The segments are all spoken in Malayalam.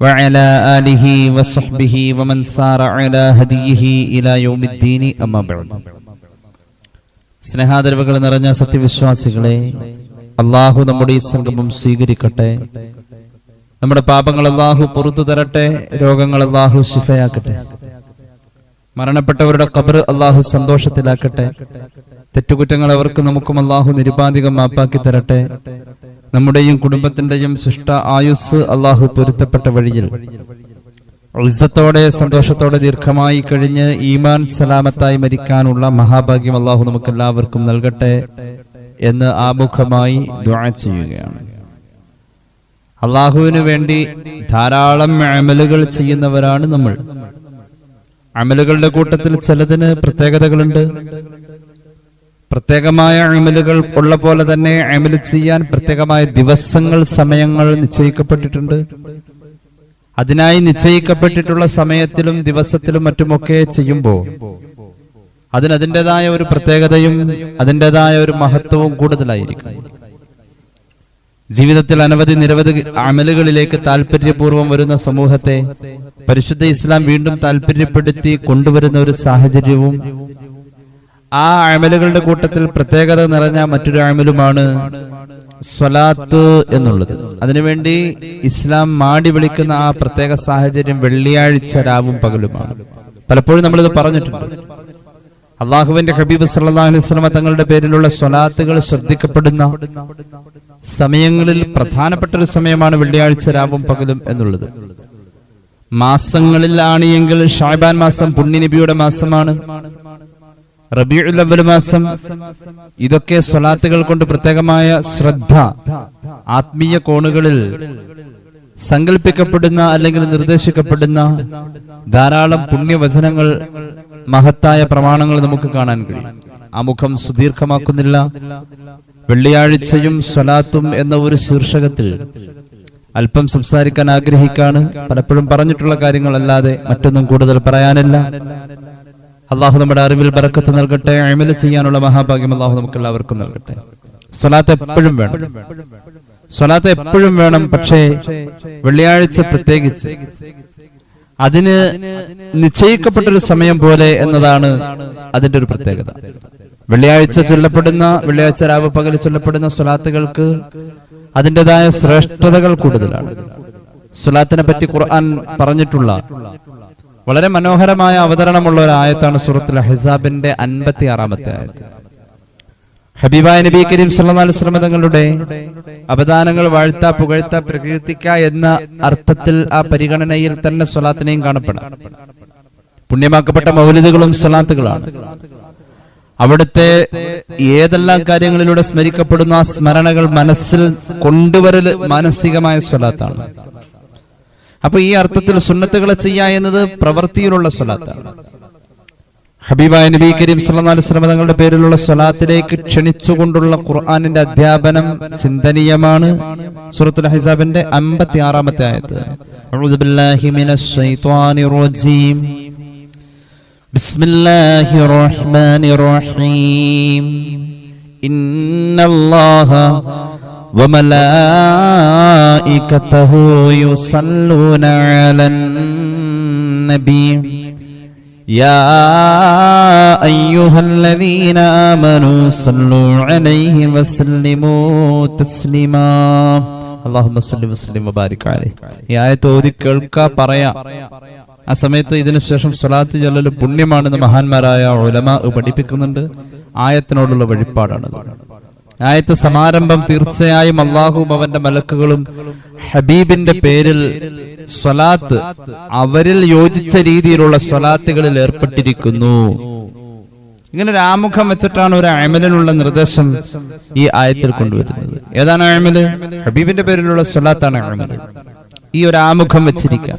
وعلى آله وصحبه ومن سار على هديه إلى يوم الدين أما بعد സ്നേഹാദരവുകൾ നിറഞ്ഞ സത്യവിശ്വാസികളെ അള്ളാഹു നമ്മുടെ ഈ സംഗമം സ്വീകരിക്കട്ടെ നമ്മുടെ പാപങ്ങൾ അള്ളാഹു പുറത്തു തരട്ടെ രോഗങ്ങൾ അള്ളാഹു ശിഫയാക്കട്ടെ മരണപ്പെട്ടവരുടെ കബർ അള്ളാഹു സന്തോഷത്തിലാക്കട്ടെ തെറ്റുകുറ്റങ്ങൾ അവർക്ക് നമുക്കും അള്ളാഹു നിരുപാധികം മാപ്പാക്കി തരട്ടെ നമ്മുടെയും കുടുംബത്തിന്റെയും ശിഷ്ട ആയുസ് അള്ളാഹു പൊരുത്തപ്പെട്ട വഴിയിൽ. ഉത്സത്തോടെ സന്തോഷത്തോടെ ദീർഘമായി കഴിഞ്ഞ് ഈമാൻ സലാമത്തായി മരിക്കാനുള്ള മഹാഭാഗ്യം അള്ളാഹു നമുക്ക് എല്ലാവർക്കും നൽകട്ടെ എന്ന് ആമുഖമായി ദ്വാ ചെയ്യുകയാണ്. അള്ളാഹുവിന് വേണ്ടി ധാരാളം അമലുകൾ ചെയ്യുന്നവരാണ് നമ്മൾ. അമലുകളുടെ കൂട്ടത്തിൽ ചിലതിന് പ്രത്യേകതകളുണ്ട്. പ്രത്യേകമായ അമലുകൾ ഉള്ള പോലെ തന്നെ അമൽ ചെയ്യാൻ പ്രത്യേകമായ ദിവസങ്ങൾ സമയങ്ങൾ നിശ്ചയിക്കപ്പെട്ടിട്ടുണ്ട്. അതിനായി നിശ്ചയിക്കപ്പെട്ടിട്ടുള്ള സമയത്തിലും ദിവസത്തിലും മറ്റുമൊക്കെ ചെയ്യുമ്പോൾ അതിന് അതിന്റെതായ ഒരു പ്രത്യേകതയും അതിന്റെതായ ഒരു മഹത്വവും കൂടുതലായിരിക്കും. ജീവിതത്തിൽ അനവധി നിരവധി അമലുകളിലേക്ക് താല്പര്യപൂർവം വരുന്ന സമൂഹത്തെ പരിശുദ്ധ ഇസ്ലാം വീണ്ടും താല്പര്യപ്പെടുത്തി കൊണ്ടുവരുന്ന ഒരു സാഹചര്യവും ആ അമലുകളുടെ കൂട്ടത്തിൽ പ്രത്യേകത നിറഞ്ഞ മറ്റൊരു അമലുമാണ് സ്വലാത്ത് എന്നുള്ളത്. അതിനുവേണ്ടി ഇസ്ലാം മാടി വിളിക്കുന്ന ആ പ്രത്യേക സാഹചര്യം വെള്ളിയാഴ്ച രാവും പകലുമാണ്. പലപ്പോഴും നമ്മളിത് പറഞ്ഞിട്ടുണ്ട്. അള്ളാഹുവിന്റെ ഹബീബ് വസല്ലമ തങ്ങളുടെ പേരിലുള്ള സ്വലാത്തുകൾ ശ്രദ്ധിക്കപ്പെടുന്ന സമയങ്ങളിൽ പ്രധാനപ്പെട്ട ഒരു സമയമാണ് വെള്ളിയാഴ്ച രാവും പകലും എന്നുള്ളത്. മാസങ്ങളിലാണ് എങ്കിൽ ഷാബാൻ മാസം പുണ്യനബിയുടെ മാസമാണ്. അവൽ മാസം. ഇതൊക്കെ സ്വലാത്തുകൾ കൊണ്ട് പ്രത്യേകമായ ശ്രദ്ധ. ആത്മീയ കോണുകളിൽ സങ്കല്പിക്കപ്പെടുന്ന അല്ലെങ്കിൽ നിർദ്ദേശിക്കപ്പെടുന്ന ധാരാളം പുണ്യവചനങ്ങൾ മഹത്തായ പ്രമാണങ്ങൾ നമുക്ക് കാണാൻ കഴിയും. ആ മുഖം സുദീർഘമാക്കുന്നില്ല. വെള്ളിയാഴ്ചയും സ്വലാത്തും എന്ന ഒരു ശീർഷകത്തിൽ അല്പം സംസാരിക്കാൻ ആഗ്രഹിക്കാണ്. പലപ്പോഴും പറഞ്ഞിട്ടുള്ള കാര്യങ്ങളല്ലാതെ മറ്റൊന്നും കൂടുതൽ പറയാനില്ല. അള്ളാഹു നമ്മുടെ അറിവിൽ ബറക്കത്ത് നൽകട്ടെ അമല ചെയ്യാനുള്ള മഹാഭാഗ്യം അള്ളാഹു നമുക്ക് എല്ലാവർക്കും നൽകട്ടെ. സ്വലാത്ത് എപ്പോഴും വേണം. സ്വലാത്ത് എപ്പോഴും വേണം പക്ഷേ വെള്ളിയാഴ്ച പ്രത്യേകിച്ച്. അതിന് നിശ്ചയിക്കപ്പെട്ടൊരു സമയം പോലെ എന്നതാണ് അതിന്റെ ഒരു പ്രത്യേകത. വെള്ളിയാഴ്ച ചൊല്ലപ്പെടുന്ന വെള്ളിയാഴ്ച രാവ് പകൽ ചൊല്ലപ്പെടുന്ന സ്വലാത്തുകൾക്ക് അതിന്റെതായ ശ്രേഷ്ഠതകൾ കൂടുതലാണ്. സ്വലാത്തിനെ പറ്റി ഖുർആൻ പറഞ്ഞിട്ടുള്ള വളരെ മനോഹരമായ അവതരണമുള്ള ഒരു ആയത്താണ് സൂറത്തുൽ ഹിസാബിന്റെ അൻപത്തി ആറാമത്തെ ആയത്ത് ഹബീബായ നബി കരീം സല്ലല്ലാഹു അലൈഹി തങ്ങളുടെ അവദാനങ്ങൾ വാഴ്ത്ത പുകഴ്ത്ത പ്രകീർത്തിക്ക എന്ന അർത്ഥത്തിൽ ആ പരിഗണനയിൽ തന്നെ സ്വലാത്തിനെയും കാണപ്പെടാം. പുണ്യമാക്കപ്പെട്ട മൗലിദുകളും സ്വലാത്തുകളാണ്. അവിടുത്തെ ഏതെല്ലാം കാര്യങ്ങളിലൂടെ സ്മരിക്കപ്പെടുന്ന ആ സ്മരണകൾ മനസ്സിൽ കൊണ്ടുവരൽ മാനസികമായ സ്വലാത്താണ്. അപ്പൊ ഈ അർത്ഥത്തിൽ സുന്നത്തുകളെ ചെയ്യുക എന്നത് പ്രവൃത്തിയിലുള്ള സ്വലാത്താണ്. ഹബീബായ നബി കരീം സല്ലല്ലാഹു അലൈഹി വസല്ലം തങ്ങളുടെ പേരിലുള്ള സ്വലാത്തിലേക്ക് ക്ഷണിച്ചുകൊണ്ടുള്ള ഖുർആനിന്റെ അധ്യാപനം ചിന്തനീയമാണ്. സൂറത്തുൽ ഹിസാബിന്റെ 56ാമത്തെ ആയത്ത്. അഊദു ബില്ലാഹി മിനശ് ശൈത്വാനിർ റജീം. ബിസ്മില്ലാഹിർ റഹ്മാനിർ റഹീം. ഇന്നല്ലാഹ وملائكته يصلون على النبي يا أيها الذين آمنوا صلوا عليه وسلموا تسليما اللهم صل وسلم وبارك عليه ഈ ആയത്ത് ഓതി കേൾക്ക പറയാ ആ സമയത്ത് ഇതിനുശേഷം സ്വലാത്ത് ചൊല്ലൽ പുണ്യമാണെന്ന് മഹാന്മാരായ ഉലമ പഠിപ്പിക്കുന്നുണ്ട് ആയത്തിനോടുള്ള വഴിപ്പാടാണത് ആയത്ത് സമാരംഭം തീർച്ചയായും അള്ളാഹുവും അവന്റെ മലക്കുകളും ഹബീബിന്റെ പേരിൽ സ്വലാത്ത് അവരിൽ യോജിച്ച രീതിയിലുള്ള സ്വലാത്തുകളിൽ ഏർപ്പെട്ടിരിക്കുന്നു. ഇങ്ങനെ ഒരു ആമുഖം വെച്ചിട്ടാണ് ഒരു അമലിനുള്ള നിർദ്ദേശം ഈ ആയത്തിൽ കൊണ്ടുവരുന്നത്. ഏതാണ് അമൽ? ഹബീബിന്റെ പേരിലുള്ള സ്വലാത്താണ് അമൽ. ഈ ഒരു ആമുഖം വെച്ചിരിക്കുക.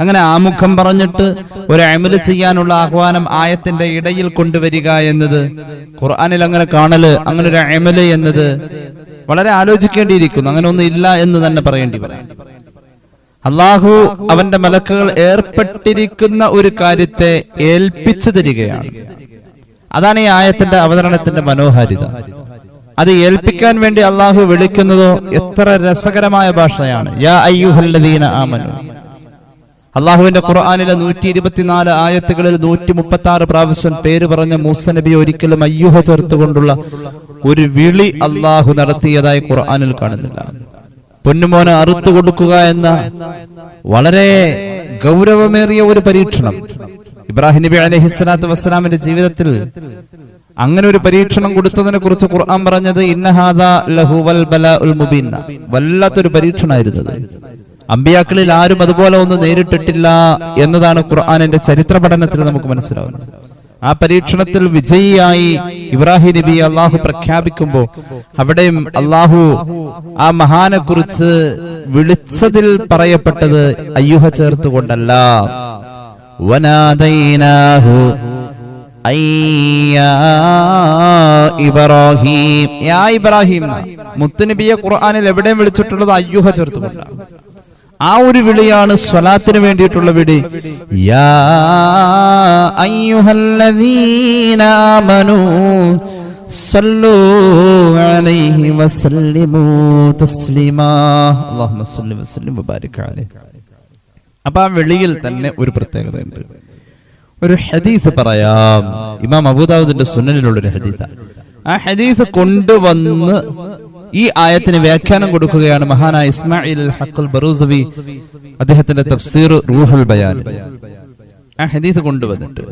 അങ്ങനെ ആമുഖം പറഞ്ഞിട്ട് ഒരു അമൽ ചെയ്യാനുള്ള ആഹ്വാനം ആയത്തിന്റെ ഇടയിൽ കൊണ്ടുവരിക എന്നത് ഖുർആാനിൽ അങ്ങനെ കാണൽ അങ്ങനെ ഒരു അമൽ എന്നത് വളരെ ആലോചിക്കേണ്ടിയിരിക്കുന്നു. അങ്ങനെ ഒന്നും ഇല്ല എന്ന് തന്നെ പറയേണ്ടി പറയാം അള്ളാഹു അവന്റെ മലക്കുകൾ ഏർപ്പെട്ടിരിക്കുന്ന ഒരു കാര്യത്തെ ഏൽപ്പിച്ചു തരികയാണ്. അതാണ് ഈ ആയത്തിന്റെ അവതരണത്തിന്റെ മനോഹാരിത. അത് ഏൽപ്പിക്കാൻ വേണ്ടി അള്ളാഹു വിളിക്കുന്നതോ എത്ര രസകരമായ ഭാഷയാണ്. യാ അയ്യുഹല്ലദീന ആമനു. അള്ളാഹുവിന്റെ ഖുർആാനിലെ നൂറ്റി ഇരുപത്തിനാല് ആയത്തുകളിൽ നൂറ്റി മുപ്പത്തി ആറ് പ്രാവശ്യം പേര് പറഞ്ഞ മൂസ നബി ഒരിക്കലും അയ്യൂഹ ചേർത്തുകൊണ്ടുള്ള ഒരു വിളി അള്ളാഹു നടത്തിയതായി ഖുർആാനിൽ കാണുന്നില്ല. പൊന്നുമോനെ അറുത്തു കൊടുക്കുക എന്ന വളരെ ഗൗരവമേറിയ ഒരു പരീക്ഷണം. ഇബ്രാഹിം നബി അലഹിസ്ലാത്തു വസ്സലാമിന്റെ ജീവിതത്തിൽ അങ്ങനെ ഒരു പരീക്ഷണം കൊടുത്തതിനെ കുറിച്ച് ഖുർആൻ പറഞ്ഞത് ഇന്നഹാദ ലഹുവൽ ബല ഉൽ മുബീന വല്ലാത്തൊരു പരീക്ഷണമായിരുന്നു അത്. അമ്പിയാക്കളിൽ ആരും അതുപോലെ ഒന്നും നേരിട്ടിട്ടില്ല എന്നതാണ് ഖുർആാനിന്റെ ചരിത്ര പഠനത്തിൽ നമുക്ക് മനസ്സിലാവുന്നത്. ആ പരീക്ഷണത്തിൽ വിജയിയായി ഇബ്രാഹിം നബി അള്ളാഹു പ്രഖ്യാപിക്കുമ്പോൾ അവിടെയും അള്ളാഹു ആ മഹാനെ കുറിച്ച് വിളിച്ചതിൽ പറയപ്പെട്ടത് അയ്യൂഹ ചേർത്തുകൊണ്ടല്ല. ഇബ്രാഹിം. ഇബ്രാഹിം. മുത്തുനബിയെ ഖുർആാനിൽ എവിടെയും വിളിച്ചിട്ടുള്ളത് അയ്യൂഹ ചേർത്തുകൊണ്ടാണ്. ആ ഒരു വിളിയാണ് സ്വലാത്തിന് വേണ്ടിയിട്ടുള്ള വിളി. യാ അപ്പൊ ആ വെളിയിൽ തന്നെ ഒരു പ്രത്യേകതയുണ്ട്. ഒരു ഹദീസ് പറയാം. ഇമാം അബൂദാവുദിന്റെ സുന്നനിലുള്ള ഒരു ഹദീസ് ആ ഹദീസ് കൊണ്ടുവന്ന് ഈ ആയത്തിന് വ്യാഖ്യാനം കൊടുക്കുകയാണ് മഹാനായ ഇസ്മായിൽ ഹക്കുൽ ബറൂസവി അദ്ദേഹത്തിന്റെ തഫ്സീർ റൂഹുൽ ബയാൻ. ആ ഹദീസ് കൊണ്ടുവന്നിട്ട്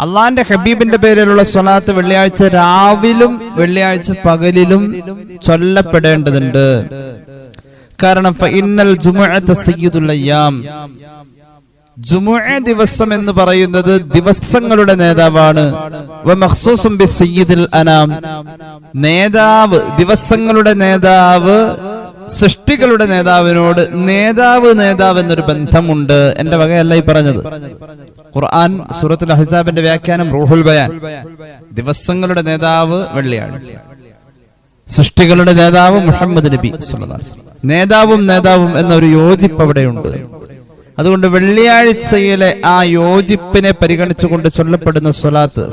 അള്ളാന്റെ ഹബീബിന്റെ പേരിലുള്ള സ്വലാത്ത് വെള്ളിയാഴ്ച രാവിലും വെള്ളിയാഴ്ച പകലിലും ചൊല്ലപ്പെടേണ്ടതുണ്ട്. കാരണം ജുമുഅ ദിവസം എന്ന് പറയുന്നത് ദിവസങ്ങളുടെ നേതാവാണ്. അനാം. നേതാവ് ദിവസങ്ങളുടെ നേതാവ് സൃഷ്ടികളുടെ നേതാവിനോട് നേതാവ് നേതാവ് എന്നൊരു ബന്ധമുണ്ട്. എന്റെ വകയല്ല ഈ പറഞ്ഞത്. ഖുർആൻ സൂറത്തുൽ അഹിസാബിന്റെ വ്യാഖ്യാനം റൂഹുൽ ബയാൻ. ദിവസങ്ങളുടെ നേതാവ് വെള്ളിയാഴ്ച. സൃഷ്ടികളുടെ നേതാവ് മുഹമ്മദ് നബി നേതാവും നേതാവും എന്നൊരു യോജിപ്പ് അവിടെയുണ്ട്. അതുകൊണ്ട് വെള്ളിയാഴ്ചയിലെ ആ യോജിപ്പിനെ പരിഗണിച്ചുകൊണ്ട് ചൊല്ലപ്പെടുന്ന സ്വലാത്ത്.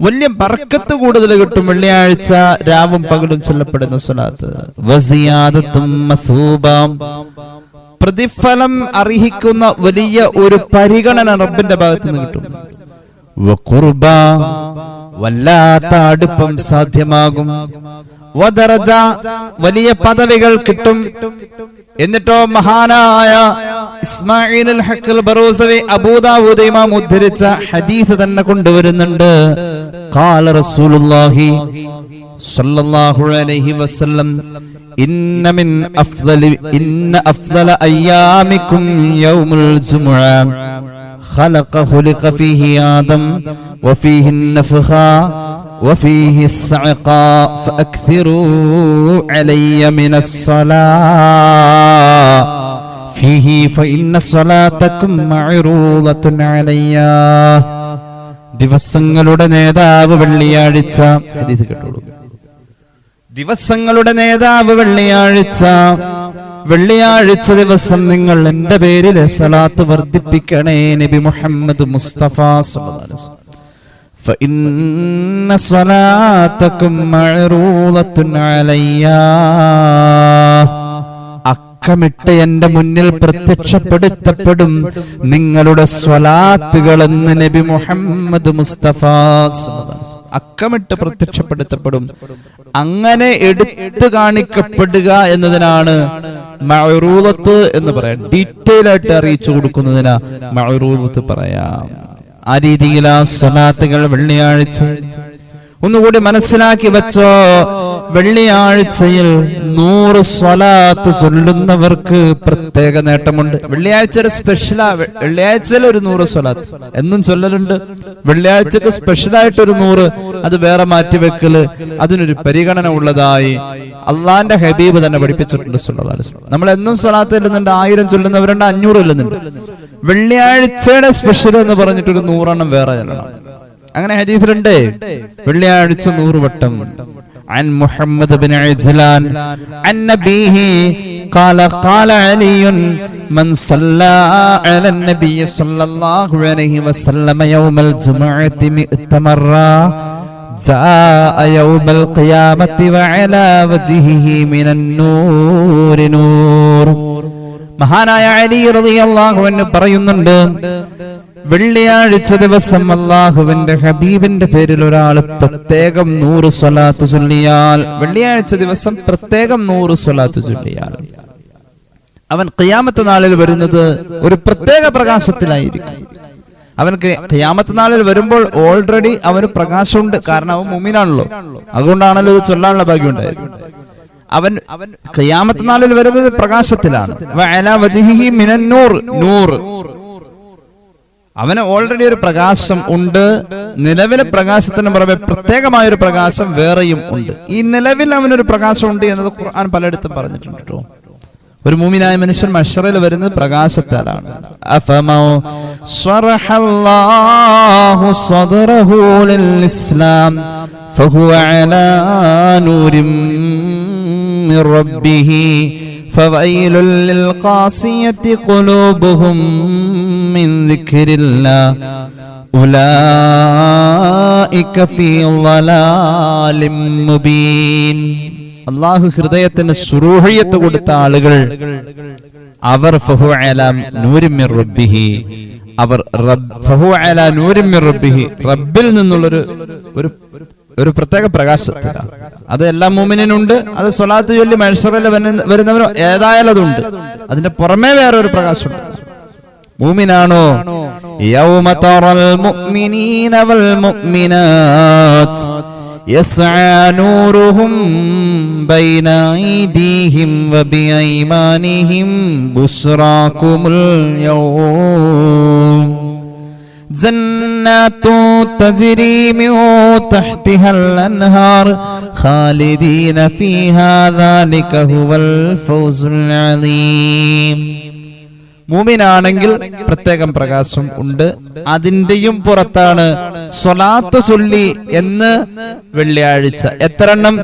വലിയ ബർക്കത്ത് കൂടുതൽ കിട്ടും വെള്ളിയാഴ്ച രാവും പകലും ചൊല്ലപ്പെടുന്ന സ്വലാത്ത്. പ്രതിഫലം അർഹിക്കുന്ന വലിയ ഒരു പരിഗണന റബ്ബിന്റെ ഭാഗത്ത് നിന്ന് കിട്ടും. വല്ലാത്ത അടുപ്പം സാധ്യമാകും. വദറജ വലിയ പദവികൾ കിട്ടും എന്നിട്ടോ മഹാനായ ഇസ്മായിൽ അൽ ഹഖൽ ബറൂസവി അബൂദാവൂദ് ഇമാം ഉദ്ധരിച്ച ഹദീസ് തന്നെ കൊണ്ടുവരുന്നുണ്ട് ഖാല റസൂലുള്ളാഹി സല്ലല്ലാഹു അലൈഹി വസല്ലം ഇന്ന മിൻ അഫ്ദലി ഇന്ന അഫ്ദല അയ്യാമിക്കും യൗമുൽ ജുമുഅ خلق خلق فيه آدم وفيه النفخة وفيه الصعقة فأكثروا علي من الصلاة فيه فإن صلاتكم معروضة علي ദിവസങ്ങളുടെ നേതാവ് വെള്ളിയാഴ്ച ഹദീസ് കേട്ടോളൂ ദിവസങ്ങളുടെ നേതാവ് വെള്ളിയാഴ്ച വെള്ളിയാഴ്ച ദിവസം നിങ്ങൾ എന്റെ പേരിൽ സലാത്ത് വർദ്ധിപ്പിക്കണേ നബി മുഹമ്മദ് മുസ്തഫ സ്വല്ലല്ലാഹു അലൈഹി വസല്ലം. فإن صلاتكم معروضة علي അക്കമിട്ട് എന്റെ മുന്നിൽ പ്രത്യക്ഷപ്പെടുത്തപ്പെടും നിങ്ങളുടെ സ്വലാത്തുകൾ എന്ന് നബി മുഹമ്മദ് മുസ്തഫ സ്വല്ലല്ലാഹു അലൈഹി വസല്ലം. അക്കമിട്ട് പ്രത്യക്ഷപ്പെടുത്തപ്പെടും അങ്ങനെ എടുത്തു കാണിക്കപ്പെടുക എന്നതിനാണ് മഅറൂദത്ത് എന്ന് പറയാം ഡീറ്റെയിൽ ആയിട്ട് അറിയിച്ചു കൊടുക്കുന്നതിനാ മഅറൂദത്ത് പറയാം ആ രീതിയിൽ ആ സ്വലാത്തുകൾ വെള്ളിയാഴ്ച ഒന്നുകൂടി മനസ്സിലാക്കി വെച്ചോ. വെള്ളിയാഴ്ചയിൽ നൂറ് സ്വലാത്ത് ചൊല്ലുന്നവർക്ക് പ്രത്യേക നേട്ടമുണ്ട്. വെള്ളിയാഴ്ച ഒരു സ്പെഷ്യലാ വെള്ളിയാഴ്ചയിൽ ഒരു നൂറ് സ്വലാത്ത്. എന്നും ചൊല്ലലുണ്ട്. വെള്ളിയാഴ്ചക്ക് സ്പെഷ്യലായിട്ട് ഒരു നൂറ്. അത് വേറെ മാറ്റിവെക്കൽ അതിനൊരു പരിഗണന ഉള്ളതായി അള്ളാന്റെ ഹബീബ് തന്നെ പഠിപ്പിച്ചിട്ടുണ്ട് നമ്മൾ എന്നും സ്വലാത്ത് ചെല്ലുന്നുണ്ട്. ആയിരം ചൊല്ലുന്നവരുണ്ട് അഞ്ഞൂറ് ചെല്ലുന്നുണ്ട്. വെള്ളിയാഴ്ചയുടെ സ്പെഷ്യൽ എന്ന് പറഞ്ഞിട്ട് ഒരു നൂറെണ്ണം വേറെ ചെല്ലണം അങ്ങനെ ഹദീസിലുണ്ട് വെള്ളിയാഴ്ച നൂറ് വട്ടം عن محمد بن عجلان عن نبيه قال قال علي من صلى على النبي صلى الله عليه وسلم يوم الجمعة مئة مرة جاء يوم القيامة وعلى وجهه من النور نور മഹാനായ അലി റളിയല്ലാഹു അൻഹു പറയുന്നുണ്ട് വെള്ളിയാഴ്ച ദിവസം അള്ളാഹുവിന്റെ ഹബീബിന്റെ പേരിൽ ഒരാൾ പ്രത്യേകം നൂറ് സ്വലാത്ത് ചൊല്ലിയാൽ വെള്ളിയാഴ്ച ദിവസം പ്രത്യേകം നൂറ് സ്വലാത്ത് ചൊല്ലിയാൽ അവൻ ഖിയാമത്ത് നാളിൽ വരുന്നത് ഒരു പ്രത്യേക പ്രകാശത്തിലായിരിക്കും. അവനക്ക് ഖിയാമത്ത് നാളിൽ വരുമ്പോൾ ഓൾറെഡി അവന് പ്രകാശമുണ്ട് കാരണം അവൻ മുമ്മിനാണല്ലോ അതുകൊണ്ടാണല്ലോ ഇത് ചൊല്ലാനുള്ള ഭാഗ്യം ഉണ്ടായത്. അവൻ ഖിയാമത്ത് നാളിൽ വരുന്നത് പ്രകാശത്തിലാണ്. നൂർ. അവന് ഓൾറെഡി ഒരു പ്രകാശം ഉണ്ട്. നിലവിലെ പ്രകാശത്തിന് പുറമെ പ്രത്യേകമായ ഒരു പ്രകാശം വേറെയും ഉണ്ട്. ഈ നിലവിൽ അവനൊരു പ്രകാശം ഉണ്ട് എന്നത് ഖുർആൻ പലയിടത്തും പറഞ്ഞിട്ടുണ്ട് കേട്ടോ ഒരു മൂമിനായ മനുഷ്യൻ മഷറയിൽ വരുന്നത് പ്രകാശത്താലാണ്. അഫമോ സ്വറഹല്ലാഹു من ربه فويل للقاسية قلوبهم من ذكر الله أولئك في ضلال مبين അള്ളാഹു ഹൃദയത്തിന് സുരൂഹിയത്ത് കൊടുത്ത ആളുകൾ അവർ ഫഹു അലാ നൂരിൻ മിർ റബ്ബിഹി അവർ റബ്ബ് ഫഹു അലാ നൂരിൻ മിർ റബ്ബിഹി റബ്ബിൽ നിന്നുള്ളൊരു ഒരു ഒരു പ്രത്യേക പ്രകാശത്തിലാണ് അത് എല്ലാ മൂമിനുണ്ട് അത് സ്വലാത്ത് ചൊല്ലി മത്സറിൽ വരുന്നവരോ ഏതായാലും അതുണ്ട് അതിന്റെ പുറമേ വേറെ ഒരു പ്രകാശമുണ്ട് മൂമിനാണോ യൗമ തറൽ മുഅ്മിനീന വൽ മുഅ്മിനാത്ത് يسعى نورهم بين أيديهم وبأيمانهم بشراكم اليوم جنات تجري من تحتها الأنهار خالدين فيها ذلك هو الفوز العظيم. മൂമിനാണെങ്കിൽ പ്രത്യേകം പ്രകാശം ഉണ്ട്. അതിന്റെയും പുറത്താണ് സ്വലാത്ത് ചൊല്ലി എന്ന് വെള്ളിയാഴ്ച. എത്ര എണ്ണം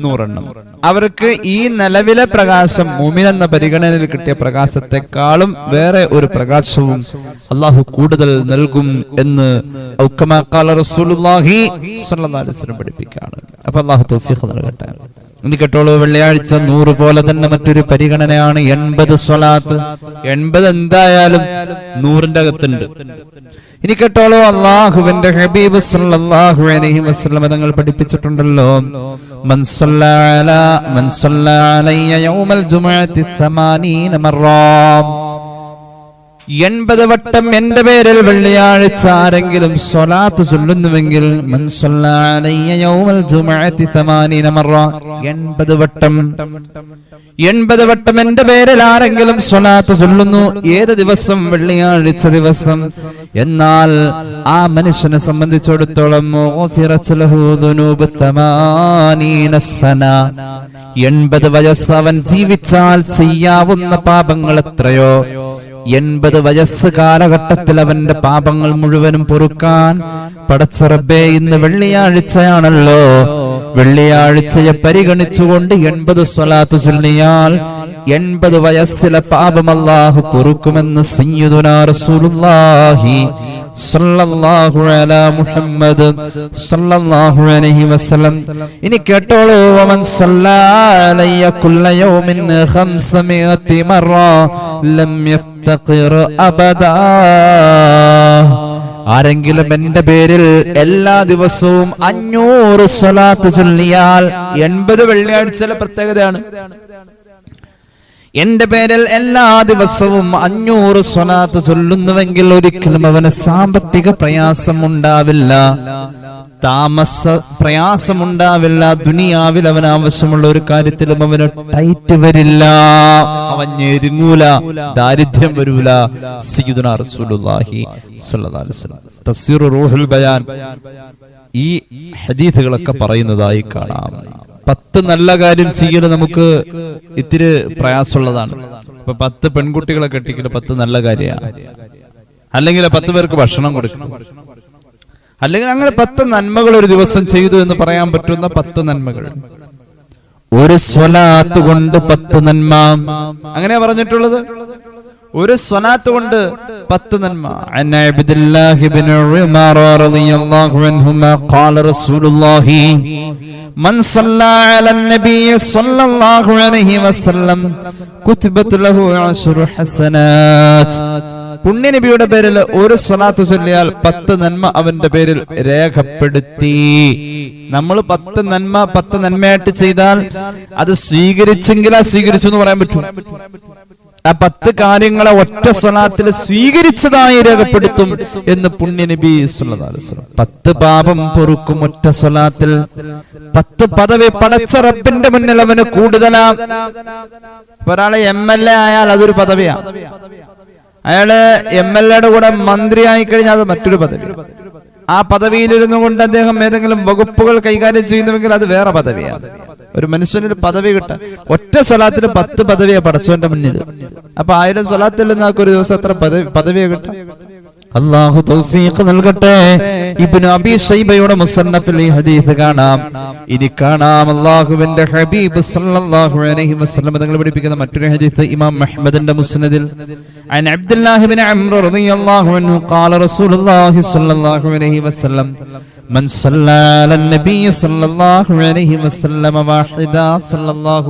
നൂറെണ്ണം. അവർക്ക് ഈ നിലവിലെ പ്രകാശം മൂമിൻ എന്ന പരിഗണനയിൽ കിട്ടിയ പ്രകാശത്തെക്കാളും വേറെ ഒരു പ്രകാശവും അള്ളാഹു കൂടുതൽ നൽകും എന്ന് പഠിപ്പിക്കുകയാണ്. അപ്പൊ അള്ളാഹു തൗഫീഖ് നൽകട്ടെ. ഇനി കേട്ടോളൂ വെള്ളിയാഴ്ച നൂറ് പോലെ തന്നെ മറ്റൊരു പരിഗണനയാണ് എൺപത് സ്വലാത്ത്. എൺപത് എന്തായാലും നൂറിന്റെ അകത്തുണ്ട്. ഇനി കേട്ടോളൂ അള്ളാഹുവിന്റെ ഹബീബ് സല്ലല്ലാഹു അലൈഹി വസല്ലം തങ്ങൾ പഠിപ്പിച്ചിട്ടുണ്ടല്ലോ. മൻ സല്ലല്ലാ മൻ സല്ലല്ലാ അലയ്യ യൗമൽ ജുമുഅത്തി 80 മറ. എൺപത് വട്ടം എന്റെ പേരിൽ വെള്ളിയാഴ്ച ആരെങ്കിലും സ്വലാത്ത് ചൊല്ലുന്നുവെങ്കിൽ മൻ സല്ലല്ലാ അലയ്യ യൗമൽ ജുമുഅത്തി 80 മറ എൺപത് വട്ടം. എൺപത് വട്ടം എന്റെ പേരിൽ ആരെങ്കിലും സ്വലാത്ത് ചൊല്ലുന്നു ഏത് ദിവസം? വെള്ളിയാഴ്ച ദിവസം. എന്നാൽ ആ മനുഷ്യനെ സംബന്ധിച്ചിടത്തോളം. എൺപത് വയസ്സ് അവൻ ജീവിച്ചാൽ ചെയ്യാവുന്ന പാപങ്ങൾ എത്രയോ. എൺപത് വയസ്സ് കാലഘട്ടത്തിൽ അവന്റെ പാപങ്ങൾ മുഴുവനും പൊറുക്കാൻ പടച്ചറബേ ഇന്ന് വെള്ളിയാഴ്ചയാണല്ലോ. വെള്ളിയാഴ്ചയെ പരിഗണിച്ചുകൊണ്ട് എൺപത് സ്വലാത്ത് ചൊല്ലിയാൽ എൺപത് വയസ്സിലെ പാപം അല്ലാഹു പൊറുക്കുമെന്ന് സയ്യിദുനാ റസൂലുള്ളാഹി സല്ലല്ലാഹു അലാ മുഹമ്മദ് അലൈഹി വസല്ലം. ഇനി കേട്ടോളൂ വമൻ യൗമിൻ ലം യഫ്തഖിർ അബദാ. ആരെങ്കിലും എന്റെ പേരിൽ എല്ലാ ദിവസവും അഞ്ഞൂറ് സ്വലാത്ത് ചൊല്ലിയാൽ എൺപത് വെള്ളിയാഴ്ചയിലെ പ്രത്യേകതയാണ്. എന്റെ പേരിൽ എല്ലാ ദിവസവും അഞ്ഞൂറ് സ്വലാത്ത് ചൊല്ലുന്നുവെങ്കിൽ ഒരിക്കലും അവന് സാമ്പത്തിക പ്രയാസം ഉണ്ടാവില്ല. താമസ പ്രയാസമുണ്ടാവില്ല. ദുനിയാവിൽ അവൻ ആവശ്യമുള്ള ഒരു കാര്യത്തിലും അവന് ടൈറ്റ് വരില്ല. അവൻ ഞെരുങ്ങൂല. ദാരിദ്ര്യം വരൂല. റൂഹുൽ ബയാൻ. ഈ ഹദീഥുകളൊക്കെ പറയുന്നതായി കാണാം. പത്ത് നല്ല കാര്യം ചെയ്യൽ നമുക്ക് ഇത്തിരി പ്രയാസമുള്ളതാണ്. ഇപ്പൊ പത്ത് പെൺകുട്ടികളെ കെട്ടിക്കൽ പത്ത് നല്ല കാര്യമാണ്. അല്ലെങ്കിൽ പത്ത് പേർക്ക് ഭക്ഷണം കൊടുക്കണം. അല്ലെങ്കിൽ അങ്ങനെ പത്ത് നന്മകൾ ഒരു ദിവസം ചെയ്തു എന്ന് പറയാൻ പറ്റുന്ന പത്ത് നന്മകൾ. ഒരു സ്വലാത്ത് കൊണ്ട് പത്ത് നന്മ. അങ്ങനെ പറഞ്ഞിട്ടുള്ളത്? ഒരു സ്വനാത്ത് കൊണ്ട് പത്ത് നന്മ. അൻ അബ്ദുല്ലാഹി ഇബ്നു ഉമർ റളിയല്ലാഹു അൻഹുമാ ഖാല റസൂലുള്ളാഹി മൻ സല്ല അലൻ നബിയ സല്ലല്ലാഹു അലൈഹി വസല്ലം ലഹു പുണ്യനബിയുടെ പേരിൽ ഒരു സ്വലാത്ത് ചൊല്ലിയാൽ പത്ത് നന്മ അവന്റെ പേരിൽ രേഖപ്പെടുത്തി. നമ്മൾ പത്ത് നന്മ പത്ത് നന്മയായിട്ട് ചെയ്താൽ അത് സ്വീകരിച്ചെങ്കിലാ സ്വീകരിച്ചു എന്ന് പറയാൻ പറ്റും. ആ പത്ത് കാര്യങ്ങളെ ഒറ്റ സ്വലാത്തിൽ സ്വീകരിച്ചതായി രേഖപ്പെടുത്തും എന്ന് പുണ്യനബി പത്ത് പാപം പൊറുക്കും ഒറ്റ സ്വലാത്തിൽ. പത്ത് പദവി പടച്ച റബ്ബിന്റെ മുന്നിൽ അവന് കൂടുതലാ. ഒരാളെ എം എൽ എ ആയാൽ അതൊരു പദവിയാ. അയാൾ എം എൽ എയുടെ കൂടെ മന്ത്രിയായി കഴിഞ്ഞാൽ അത് മറ്റൊരു പദവി. ആ പദവിയിലിരുന്നു കൊണ്ട് അദ്ദേഹം ഏതെങ്കിലും വകുപ്പുകൾ കൈകാര്യം ചെയ്യുന്നുവെങ്കിൽ അത് വേറെ പദവിയാണ്. ഒരു മനുഷ്യനൊരു പദവി കിട്ട ഒറ്റ സ്വലാത്തിന് പത്ത് പദവിയെ പടച്ചോന്റെ മുന്നിൽ അപ്പൊ ആയിരം സ്വലാത്തിൽ നിന്ന് ഒരു ദിവസം എത്ര പദവി പദവിയെ കിട്ടാം അള്ളാഹു തൗഫീഖ് നൽകട്ടെ ഇബ്നു അബി ഷൈബയുടെ മുസന്നഫിൽ ഈ ഹദീസ് കാണാം ഇനി കാണാം അള്ളാഹുവിന്റെ ഹബീബ് സല്ലല്ലാഹു അലൈഹി വസല്ലം തങ്ങൾ പഠിപ്പിക്കുന്ന മറ്റൊരു ഹദീസ് ഇമാം മുഹമ്മദിന്റെ മുസ്നദിൽ عن عبد الله بن عمرو رضي الله عنه قال رسول الله صلى الله عليه وسلم من صلى على النبي صلى الله عليه وسلم واحدا صلى الله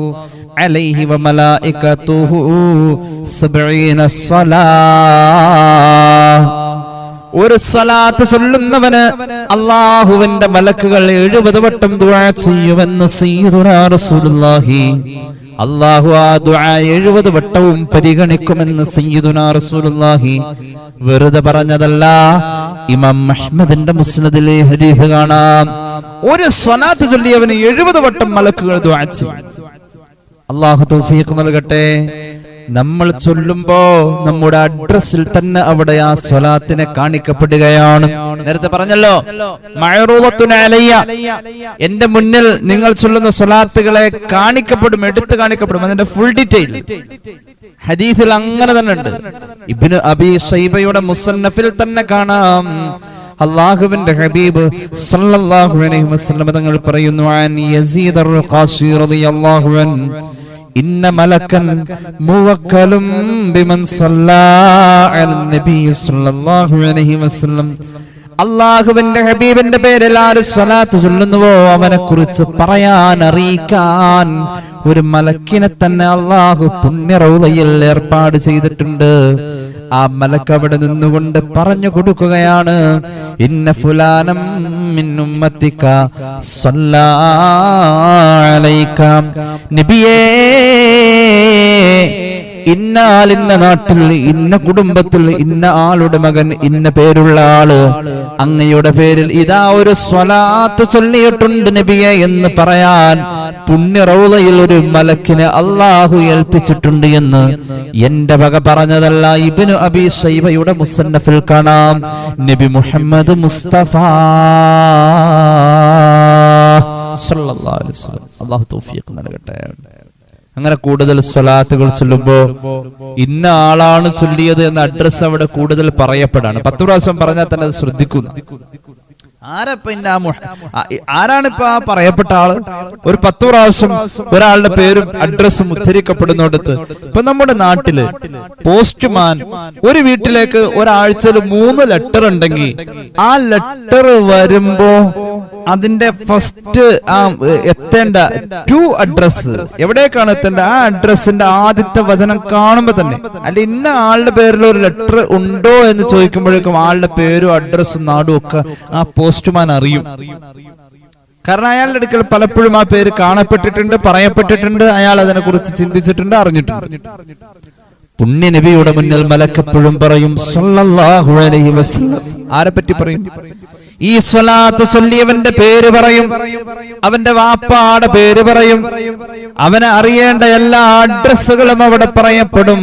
عليه وملائكته سبعين صلاة ഒരു സ്വലാത്ത് ചൊല്ലുന്നവന് അള്ളാഹുവിന്റെ മലക്കുകൾ എഴുപത് വട്ടം ദുആ ചെയ്യുമെന്ന് റസൂലുള്ളാഹി. അള്ളാഹു ആ ദുആ എഴുപത് വട്ടവും പരിഗണിക്കുമെന്ന് സയ്യിദുനാ റസൂലുള്ളാഹി. വെറുതെ പറഞ്ഞതല്ല ഇമാം അഹ്മദിന്റെ മുസ്നദിലെ ഹദീസ് കാണാം. ഒരു സ്വലാത്ത് ചൊല്ലിയവന് എഴുപത് വട്ടം മലക്കുകൾ ദുആ ചെയ്യും. അള്ളാഹു തൗഫീഖ് നൽകട്ടെ. നമ്മൾ ചൊല്ലുമ്പോ നമ്മുടെ അഡ്രസ്സിൽ തന്നെ അവിടെ ആ സ്വലാത്തിനെ കാണിക്കപ്പെടുകയാണ്. നേരത്തെ പറഞ്ഞല്ലോ മഴറൂവത്തുന അലയ്യ. എന്റെ മുന്നിൽ നിങ്ങൾ ചൊല്ലുന്ന സ്വലാത്തുകളെ കാണിക്കപ്പെടും എടുത്തു കാണിക്കപ്പെടും അതിന്റെ ഫുൾ ഡീറ്റെയിൽ ഹദീസിൽ അങ്ങനെ തന്നെ ഉണ്ട്. ഇബിന് അബി സൈബയുടെ മുസന്നഫിൽ തന്നെ കാണാം. അള്ളാഹുവിന്റെ ഹബീബ് സല്ലല്ലാഹു അലൈഹി വസല്ലം തങ്ങൾ പറയുന്നു അൻ യസീദ് അർ ഖാസി റളിയല്ലാഹു അൻ ഇന്ന മലക്കൻ മുവക്കലും ബിമൻ നബി സല്ലല്ലാഹു അലൈഹി വസല്ലം. അള്ളാഹുവിന്റെ ഹബീബിന്റെ പേരിൽ ആര് സ്വലാത്ത് ചൊല്ലുന്നുവോ അവനെ കുറിച്ച് പറയാൻ അറിയിക്കാൻ ഒരു മലക്കിനെ തന്നെ അള്ളാഹു പുണ്യറൗലയിൽ ഏർപ്പാട് ചെയ്തിട്ടുണ്ട്. ആ മലക്ക് അവിടെ നിന്നുകൊണ്ട് പറഞ്ഞു കൊടുക്കുകയാണ് ഇന്ന ഫുലാനം മിന്നുമ്മത്തിക്ക ഇന്ന ആളിന്ന നാട്ടിൽ ഇന്ന കുടുംബത്തിൽ ഇന്ന ആളുടെ മകൻ ഇന്ന പേരുള്ള ആൾ. അങ്ങയുടെ പേരിൽ ഇതാ ഒരു സ്വലാത്ത് ചൊല്ലിയിട്ടുണ്ട് നബിയെ എന്ന് പറയാൻ പുണ്യറൗതയിൽ ഒരു മലക്കിനെ അള്ളാഹു ഏൽപ്പിച്ചിട്ടുണ്ട് എന്ന്. എന്റെ വക പറഞ്ഞതല്ല ഇബിനു അബി ഷൈബയുടെ മുസന്നഫിൽ കാണാം. നബി മുഹമ്മദ് മുസ്തഫ. അള്ളാഹു തൗഫീഖ് നൽകട്ടെ. അങ്ങനെ കൂടുതൽ സ്വലാത്തുകൾ ചൊല്ലുമ്പോ ഇന്ന ആളാണ് ചൊല്ലിയത് എന്ന അഡ്രസ് അവിടെ കൂടുതൽ പറയപ്പെടാണ്. പത്ത് പ്രാവശ്യം പറഞ്ഞാൽ തന്നെ അത് ശ്രദ്ധിക്കുന്നു. ആരാണ് ഇപ്പൊ ആ പറയപ്പെട്ട ആൾ? ഒരു പത്ത് പ്രാവശ്യം ഒരാളുടെ പേരും അഡ്രസ്സും ഉദ്ധരിക്കപ്പെടുന്നിടത്ത് ഇപ്പൊ നമ്മുടെ നാട്ടിൽ പോസ്റ്റ്മാൻ ഒരു വീട്ടിലേക്ക് ഒരാഴ്ചയിൽ മൂന്ന് ലെറ്റർ ഉണ്ടെങ്കിൽ ആ ലെറ്റർ വരുമ്പോ അതിന്റെ ഫസ്റ്റ് ആ എത്തേണ്ട ടു അഡ്രസ് എവിടേക്കാണ് എത്തേണ്ടത്? ആ അഡ്രസ്സിന്റെ ആദ്യത്തെ വചനം കാണുമ്പോ തന്നെ. അല്ല ഇന്ന ആളുടെ പേരിൽ ഒരു ലെറ്റർ ഉണ്ടോ എന്ന് ചോദിക്കുമ്പോഴേക്കും ആളുടെ പേരും അഡ്രസ്സും നാടും ഒക്കെ ആ പോസ്റ്റ്മാൻ അറിയും. കാരണം അയാളുടെ അടുക്കൽ പലപ്പോഴും ആ പേര് കാണപ്പെട്ടിട്ടുണ്ട് പറയപ്പെട്ടിട്ടുണ്ട്. അയാൾ അതിനെ കുറിച്ച് ചിന്തിച്ചിട്ടുണ്ട് അറിഞ്ഞിട്ടുണ്ട്. പുണ്യ നബിയുടെ മുന്നിൽ മലക്കെപ്പോഴും പറയും സല്ലല്ലാഹു അലൈഹി വസല്ലം. ആരെ പറ്റി പറയും? ഈ സ്വലാത്ത് ചൊല്ലിയവന്റെ പേര് പറയും. അവന്റെ വാപ്പാടെ പേര് പറയും. അവനെ അറിയേണ്ട എല്ലാ അഡ്രസ്സുകളും അവിടെ പറയപ്പെടും.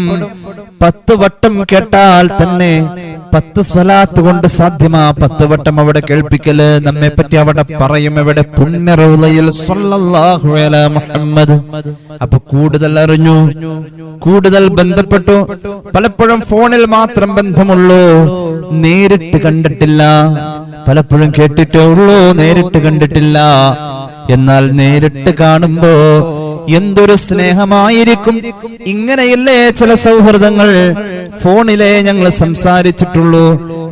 പത്ത് വട്ടം കേട്ടാൽ തന്നെ പത്ത് സ്വലാത്ത് കൊണ്ട് സാധ്യമാ പത്ത് വട്ടം അവിടെ കേൾപ്പിക്കൽ. നമ്മെ പറ്റി അവിടെ പറയും. എവിടെ പുണ്യറൗലയിൽ മുഹമ്മദ്. അപ്പൊ കൂടുതൽ അറിഞ്ഞു. കൂടുതൽ ബന്ധപ്പെട്ടു. പലപ്പോഴും ഫോണിൽ മാത്രം ബന്ധമുള്ളൂ. നേരിട്ട് കണ്ടിട്ടില്ല. പലപ്പോഴും കേട്ടിട്ടേ ഉള്ളൂ നേരിട്ട് കണ്ടിട്ടില്ല. എന്നാൽ നേരിട്ട് കാണുമ്പോ എന്തൊരു സ്നേഹമായിരിക്കും. ഇങ്ങനെയല്ലേ ചില സൗഹൃദങ്ങൾ? ഫോണിലെ ഞങ്ങൾ സംസാരിച്ചിട്ടുള്ളൂ.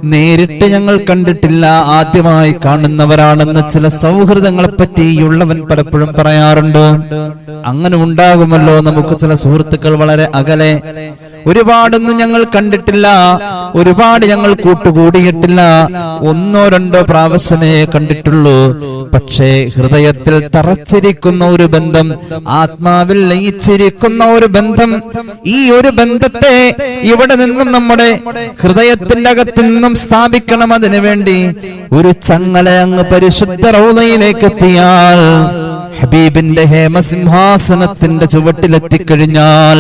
നേരിട്ട് ഞങ്ങൾ കണ്ടിട്ടില്ല. ആദ്യമായി കാണുന്നവരാണെന്ന് ചില സൗഹൃദങ്ങളെ പറ്റിയുള്ളവൻ പലപ്പോഴും പറയാറുണ്ട്. അങ്ങനെ ഉണ്ടാകുമല്ലോ നമുക്ക് ചില സുഹൃത്തുക്കൾ വളരെ അകലെ. ഒരുപാടൊന്നും ഞങ്ങൾ കണ്ടിട്ടില്ല. ഒരുപാട് ഞങ്ങൾ കൂട്ടുകൂടിയിട്ടില്ല. ഒന്നോ രണ്ടോ പ്രാവശ്യമേ കണ്ടിട്ടുള്ളൂ. പക്ഷേ ഹൃദയത്തിൽ തറച്ചിരിക്കുന്ന ഒരു ബന്ധം ആത്മാവിൽ ലയിച്ചിരിക്കുന്ന ഒരു ബന്ധം ഈ ഒരു ബന്ധത്തെ ഇവിടെ നിന്നും നമ്മുടെ ഹൃദയത്തിന്റെ അകത്ത് നിന്നും സ്ഥാപിക്കണം അതിനു വേണ്ടി ഒരു ചങ്ങല അങ്ങ് പരിശുദ്ധ റൗലയിലേക്ക് എത്തിയാൽ ഹബീബിന്റെ ഹേമസിംഹാസനത്തിന്റെ ചുവട്ടിലെത്തിക്കഴിഞ്ഞാൽ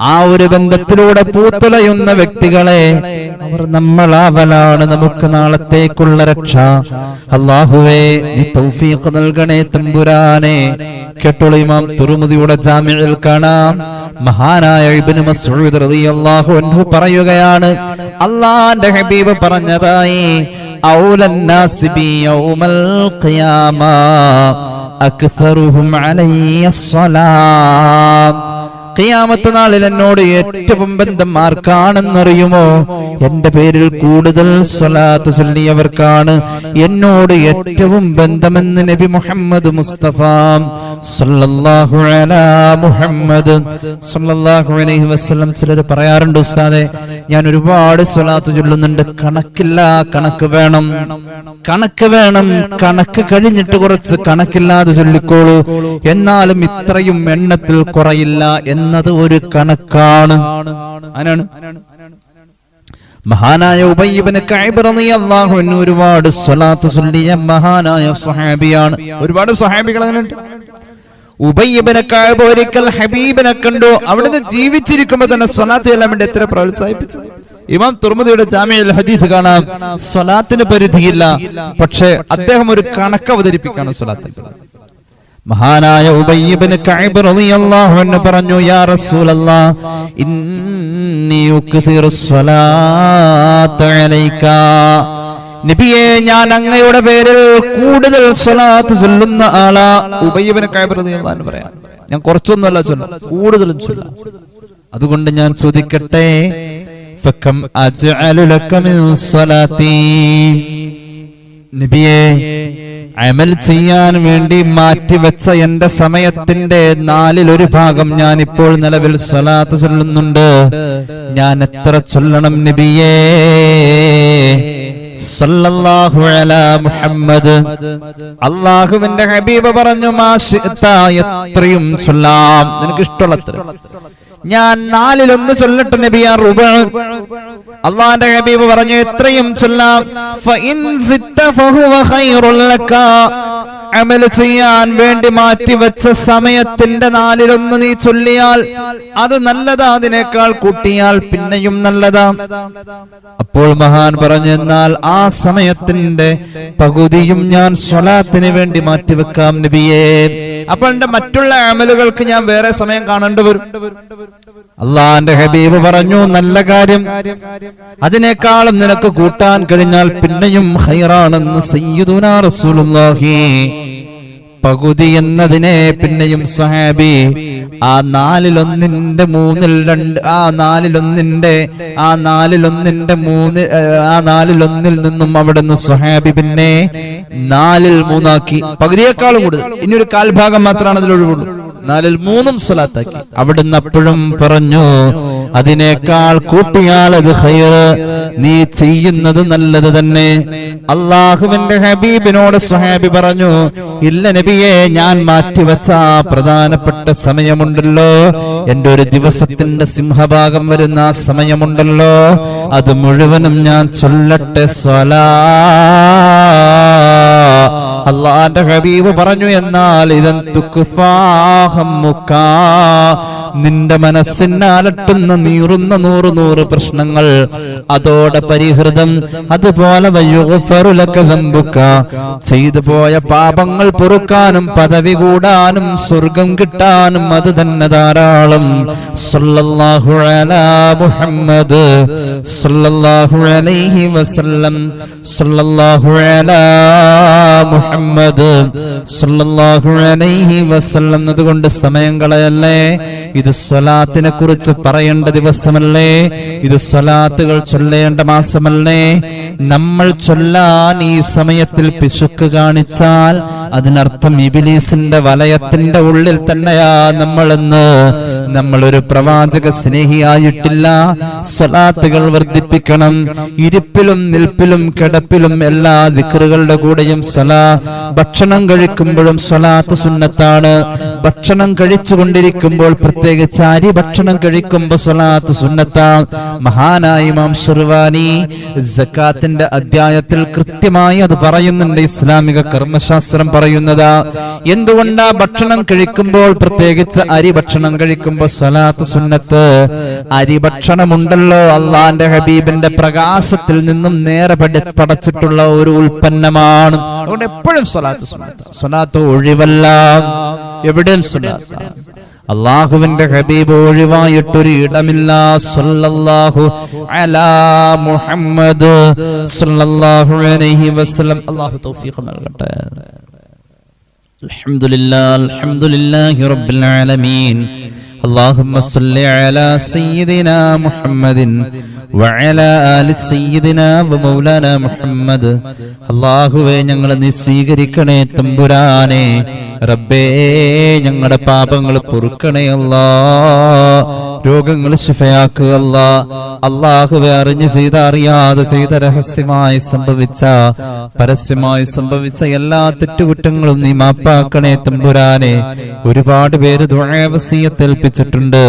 ആ ഒരു ബന്ധത്തിലൂടെ പൂത്തുലയുന്ന വ്യക്തികളെ അവർ നമ്മളാവലാണ് നമുക്ക് നാളത്തേക്കുള്ള രക്ഷ. അള്ളാഹുവേ തൗഫീഖ് നൽകണേ തമ്പുരാനെ. കേട്ടോളൂ ഇമാം ജാമ്യയിൽ കാണാം. മഹാനായ ഇബ്നു റളിയല്ലാഹു അൻഹു പറയുകയാണ് അള്ളാന്റെ ഹബീബ് പറഞ്ഞതായി ഔലന്നാസിബിയൗമൽ നാസി ബി യൗമൽ ഖിയാമ സ്വലാം. ഖിയാമത്ത് നാളിൽ എന്നോട് ഏറ്റവും ബന്ധം ആർക്കാണെന്നറിയുമോ? എന്റെ പേരിൽ കൂടുതൽ സ്വലാത്ത് ചൊല്ലിയവർക്കാണ് എന്നോട് ഏറ്റവും ബന്ധമെന്ന് നബി മുഹമ്മദ് മുസ്തഫ. മുഹമ്മദ്. അലൈഹി ചിലർ പറയാറുണ്ട് ഉസ്താദെ ഞാൻ ഒരുപാട് സ്വലാത്ത് ചൊല്ലുന്നുണ്ട്. കണക്കില്ല കണക്ക് വേണം. കണക്ക് വേണം കണക്ക് കഴിഞ്ഞിട്ട് കുറച്ച് കണക്കില്ലാതെ ചൊല്ലിക്കോളൂ. എന്നാലും ഇത്രയും എണ്ണത്തിൽ കുറയില്ല എന്നത് ഒരു കണക്കാണ്. അതിനാണ് മഹാനായ അൻഹു ഒരുപാട് സ്വലാത്ത് ചൊല്ലിയ മഹാനായ സ്വഹാബിയാണ്. ഒരുപാട് സ്വഹാബികൾ അങ്ങനെയുണ്ട്. ഉബയ്യബിന് കഅബ് ഒരിക്കൽ ഹബീബിനെ കണ്ടു. അവിടുന്ന് ജീവിച്ചിരിക്കുമ്പോ തന്നെ സ്വലാത്ത് ചെല്ലാൻ എത്ര പ്രോത്സാഹിപ്പിച്ചു. ഇമാം തുർമുദിയുടെ ജാമ്യയിൽ ഹദീദ് കാണാം. സ്വലാത്തിന് പരിധിയില്ല. പക്ഷെ അദ്ദേഹം ഒരു കണക്ക് അവതരിപ്പിക്കാണ് സ്വലാത്തിന്റെ മഹാനായ ഉബയ്യബിന് കഅബ് റളിയല്ലാഹു അൻഹു പറഞ്ഞു യാ റസൂലല്ലാഹ് ഇന്നി ഉക്സിറു സ്വലാത്ത അലൈക നബിയെ ഞാൻ അങ്ങയുടെ പേരിൽ കൂടുതൽ സ്വലാത്ത് ചൊല്ലുന്ന ആളാ. ഉബയ്യബിന് അൻഹു പറയാം. ഞാൻ കുറച്ചൊന്നുമല്ല ചൊല്ല കൂടുതലും ചൊല്ല അതുകൊണ്ട് ഞാൻ ചോദിക്കട്ടെ നബിയെ അമൽ ചെയ്യാൻ വേണ്ടി മാറ്റിവെച്ച എന്റെ സമയത്തിന്റെ നാലിൽ ഒരു ഭാഗം ഞാൻ ഇപ്പോൾ നിലവിൽ സ്വലാത്ത് ചൊല്ലുന്നുണ്ട്. ഞാൻ എത്ര ചൊല്ലണം നബിയേ? മുഹമ്മദ്. അള്ളാഹുവിന്റെ ഹബീബ് പറഞ്ഞു എത്രയും ചൊല്ലാം. നിനക്ക് ഇഷ്ടമുള്ളത്ര ഞാൻ നാലിലൊന്ന് ചൊല്ലട്ടെ നബിയ റുബ. അള്ളാന്റെ ഹബീബ് പറഞ്ഞു എത്രയും ചൊല്ലാം. അമൽ ചെയ്യാൻ വേണ്ടി മാറ്റിവെച്ച സമയത്തിന്റെ നാലിലൊന്ന് നീ ചൊല്ലിയാൽ അത് നല്ലതാ അതിനേക്കാൾ കൂട്ടിയാൽ പിന്നെയും നല്ലതാ. അപ്പോൾ മഹാൻ പറഞ്ഞെന്നാൽ ആ സമയത്തിന്റെ പകുതിയും ഞാൻ സ്വലാത്തിന് വേണ്ടി മാറ്റിവെക്കാം നബിയേ. അപ്പോൾ എന്റെ മറ്റുള്ള അമലുകൾക്ക് ഞാൻ വേറെ സമയം കാണേണ്ടി വരും. അള്ളാന്റെ ഹബീബ് പറഞ്ഞു നല്ല കാര്യം. അതിനേക്കാളും നിനക്ക് കൂട്ടാൻ കഴിഞ്ഞാൽ പിന്നെയും ഹൈറാണെന്ന് സയ്യിദുനാ റസൂലുള്ളാഹി. പകുതി എന്നതിനെ പിന്നെയും സഹാബി ആ നാലിലൊന്നിന്റെ മൂന്നിൽ രണ്ട് ആ നാലിലൊന്നിന്റെ ആ നാലിലൊന്നിന്റെ മൂന്ന് ആ നാലിലൊന്നിൽ നിന്നും അവിടുന്ന് സുഹാബി പിന്നെ നാലിൽ മൂന്നാക്കി. പകുതിയേക്കാളും കൂടുതൽ. ഇനി ഒരു കാൽഭാഗം മാത്രമാണ് അതിൽ ഒഴിവുള്ളൂ. നാലിൽ മൂന്നും സ്വലാത്താക്കി. അവിടുന്ന് അപ്പോഴും പറഞ്ഞു അതിനേക്കാൾ കൂട്ടിയാൽ അത് ഹൈറ് നീ ചെയ്യുന്നത് നല്ലത് തന്നെ. അള്ളാഹുവിന്റെ ഹബീബിനോട് സുഹാബി പറഞ്ഞു ഇല്ല നബിയെ ഞാൻ മാറ്റിവെച്ച പ്രധാനപ്പെട്ട സമയമുണ്ടല്ലോ. എന്റെ ഒരു ദിവസത്തിന്റെ സിംഹഭാഗം വരുന്ന സമയമുണ്ടല്ലോ. അത് മുഴുവനും ഞാൻ ചൊല്ലട്ടെ സ്വലാ. അള്ളാന്റെ ഹബീബ് പറഞ്ഞു എന്നാൽ ഇതെന്തു നിന്റെ മനസ്സിനെ അലട്ടുന്ന നീറുന്ന നൂറ് നൂറ് പ്രശ്നങ്ങൾ. അതോടെ പരിഹൃതം. അതുപോലെ. ചെയ്തു പോയ പാപങ്ങൾ പൊറുക്കാനും പദവി കൂടാനും സ്വർഗം കിട്ടാനും അത് തന്നെ ധാരാളം. മുഹമ്മദ് വസല്ലം. മുഹമ്മദ് വസല്ലം. അതുകൊണ്ട് സമയം കളയല്ലേ? ഇത് സ്വലാത്തിനെ കുറിച്ച് പറയേണ്ട ദിവസമല്ലേ? ഇത് സ്വലാത്തുകൾ ചൊല്ലേണ്ട മാസമല്ലേ? നമ്മൾ ചൊല്ലാൻ ഈ സമയത്തിൽ പിശുക്ക് കാണിച്ചാൽ അതിനർത്ഥം ഇബിലീസിന്റെ വലയത്തിന്റെ ഉള്ളിൽ തന്നെയാ നമ്മളെന്ന്. നമ്മൾ ഒരു പ്രവാചക സ്നേഹിയായിട്ടില്ല. സ്വലാത്തുകൾ വർദ്ധിപ്പിക്കണം. ഇരിപ്പിലും നിൽപ്പിലും കിടപ്പിലും എല്ലാ ദിക്കറുകളുടെ കൂടെയും സ്വലാ ഭക്ഷണം കഴിക്കുമ്പോഴും സ്വലാത്ത് സുന്നത്താണ്. ഭക്ഷണം കഴിച്ചുകൊണ്ടിരിക്കുമ്പോൾ പ്രത്യേകിച്ച് അരി ഭക്ഷണം കഴിക്കുമ്പോൾ സ്വലാത്ത് സുന്നത്താ. മഹാനായി ഇമാം ഷെർവാനി ജക്കാത്തിന്റെ അധ്യായത്തിൽ കൃത്യമായി അത് പറയുന്നുണ്ട്. ഇസ്ലാമിക കർമ്മശാസ്ത്രം പറയുന്നതാ എന്തുകൊണ്ടാ ഭക്ഷണം കഴിക്കുമ്പോൾ പ്രത്യേകിച്ച് അരി ഭക്ഷണം കഴിക്കുമ്പോൾ സ്വലാത്ത് സുന്നത്ത്? അരി ഭക്ഷണമുണ്ടല്ലോ അള്ളാന്റെ ഹബീബിന്റെ പ്രകാശത്തിൽ നിന്നും നേരെ പടച്ചിട്ടുള്ള ഒരു ഉൽപ്പന്നമാണ്. അതുകൊണ്ട് എപ്പോഴും സ്വലാത്ത് സുന്നത്ത്. സ്വലാത്ത് ഒഴിവല്ല. എവിടെയും സ്വലാത്ത. അള്ളാഹുവിന്റെ ഹബീബ് ഒഴിവായിട്ടൊരു ഇടമില്ല. സല്ലല്ലാഹു അലാ മുഹമ്മദ് സല്ലല്ലാഹു അലൈഹി വസല്ലം. അള്ളാഹു തൗഫീഖ് നൽകട്ടെ. الحمد لله الحمد لله رب العالمين اللهم صل على سيدنا محمد وعلى آل سيدنا ومولانا محمد അള്ളാഹുവെ ഞങ്ങളെ നീ സ്വീകരിക്കണേ തമ്പുരാനെ റബ്ബേ ഞങ്ങളുടെ പാപങ്ങൾ പൊറുക്കണേ രോഗങ്ങൾ ശിഫയാക്കുക അല്ലാ അള്ളാഹുവെ അറിഞ്ഞ് ചെയ്ത അറിയാതെ ചെയ്ത രഹസ്യമായി സംഭവിച്ച പരസ്യമായി സംഭവിച്ച എല്ലാ തെറ്റുകുറ്റങ്ങളും നീ മാപ്പാക്കണേ തമ്പുരാനെ. ഒരുപാട് പേര് ദുഴവസീയത്ത് ഏൽപ്പിച്ചിട്ടുണ്ട്.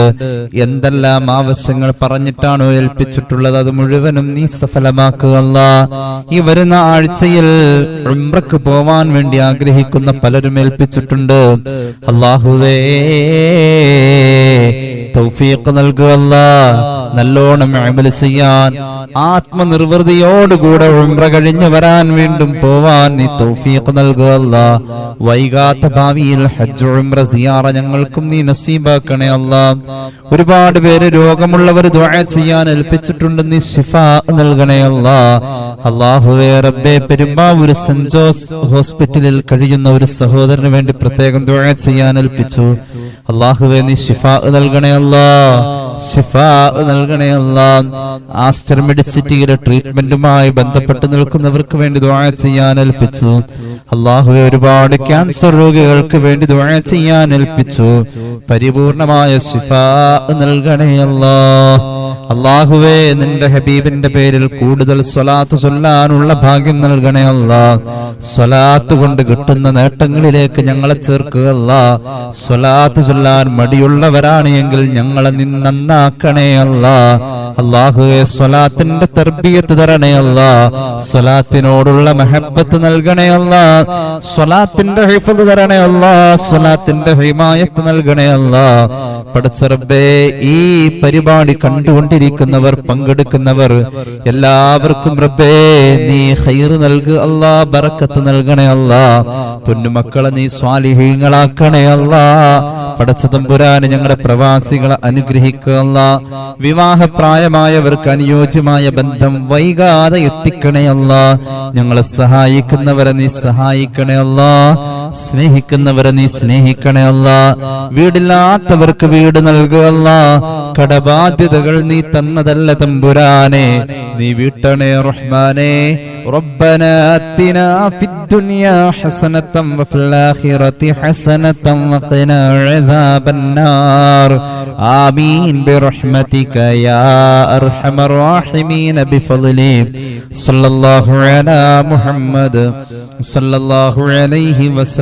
എന്തെല്ലാം ആവശ്യങ്ങൾ പറഞ്ഞിട്ടാണോ ഏൽപ്പിച്ചിട്ടുള്ളത്? അത് മുഴുവനും നീ സഫലമാക്കുക അല്ലാ ഈ വരുന്ന ആഴ്ചയിൽ ഉംറക്ക് പോവാൻ വേണ്ടി ആഗ്രഹിക്കുന്ന പലരും ഏൽപ്പിച്ചിട്ടുണ്ട്. അള്ളാഹുവേ. തൗഫീഖ് നൽകുകല്ല നല്ലോണം അമൽ ചെയ്യാൻ. ആത്മനിർവൃതിയോടുകൂടെ ഉംറ കഴിഞ്ഞു വരാൻ വീണ്ടും പോവാൻ നീ തൗഫീഖ് നൽകുകല്ല വൈകാത്ത ഭാവിയിൽ ഹജ്ജ് ഉംറ സിയാറ ഞങ്ങൾക്കും നീ നസീബാക്കണേ അല്ല. ഒരുപാട് പേര് രോഗമുള്ളവർ ദുആ ചെയ്യാൻ ഏൽപ്പിച്ചിട്ടുണ്ട് നീ ശിഫ നൽകണേ അല്ല. അള്ളാഹുവേ റബ്ബേ പെരുമ്പാവൂർ സെന്റ് ജോസ് ഹോസ്പിറ്റലിൽ കഴിയുന്ന ഒരു സഹോദരന് വേണ്ടി പ്രത്യേകം ദുആ ചെയ്യാൻ ഏൽപ്പിച്ചു. അള്ളാഹുവേ നീ ശിഫ നൽകണേ അല്ലാ നൽകണേ അല്ലാ. ആസ്റ്റർ മെഡിസിറ്റിയുടെ ട്രീറ്റ്മെന്റുമായി ബന്ധപ്പെട്ട് നിൽക്കുന്നവർക്ക് വേണ്ടി ദുആ ചെയ്യാൻ ഏൽപ്പിച്ചു. അള്ളാഹുവെ ഒരുപാട് ക്യാൻസർ രോഗികൾക്ക് വേണ്ടി ദുആ ചെയ്യാൻ ഏൽപ്പിച്ചു. പരിപൂർണമായ ശിഫ നൽകണേ അല്ലാ. അള്ളാഹുവേ നിന്റെ ഹബീബിന്റെ പേരിൽ കൂടുതൽ സ്വലാത്ത് ചൊല്ലാനുള്ള ഭാഗ്യം നൽകണേ അല്ല. സ്വലാത്ത് കൊണ്ട് കിട്ടുന്ന നേട്ടങ്ങളിലേക്ക് ഞങ്ങളെ ചേർക്കുക അല്ല. സ്വലാത്ത് ചൊല്ലാൻ മടിയുള്ളവരാണ് എങ്കിൽ ഞങ്ങളെ നീ നന്നാക്കണേ അല്ല. അള്ളാഹുവെ സ്വലാത്തിന്റെ തർബീയത്ത് തരണേ അല്ല. സ്വലാത്തിനോടുള്ള മെഹബത്ത് നൽകണേ അല്ല. സ്വലാത്തിന്റെ ഹിഫത് തരണേ അല്ല. സ്വലാത്തിന്റെ ഹിമായത്ത് നൽകണേ അല്ല. പടച്ചറബേ ഈ പരിപാടി കണ്ടുകൊണ്ടിരിക്കുന്നവർ പങ്കെടുക്കുന്നവർ എല്ലാവർക്കും റബ്ബേ നീ ഹൈർ നൽകുക അല്ലാ ബറക്കത്ത് നൽകണേ അല്ല. പൊന്നുമക്കളെ നീ സ്വാലിഹീങ്ങളാക്കണേ അല്ല. പടച്ചതമ്പുരാന് ഞങ്ങളുടെ പ്രവാസികളെ അനുഗ്രഹിക്കുക അല്ലാ വിവാഹപ്രായമായവർക്ക് അനുയോജ്യമായ ബന്ധം വൈകാതെ എത്തിക്കണേ അല്ല ഞങ്ങളെ സഹായിക്കുന്നവരെ നീ സഹായിക്കണേ അല്ലാ സ്നേഹിക്കുന്നവരെ നീ സ്നേഹിക്കണേ അല്ല വീടില്ലാത്തവർക്ക് വീട് നൽകുകയല്ല കടബാധ്യതകൾ നീ തന്നതല്ല തമ്പുരാനെ നീ വീട്ടണേ റഹ്മാനെ ربنا آتنا في الدنيا حسنة وفي الآخرة حسنة وقنا عذاب النار آمين برحمتك يا أرحم الراحمين بفضلك صلى الله على محمد صلى الله عليه وسلم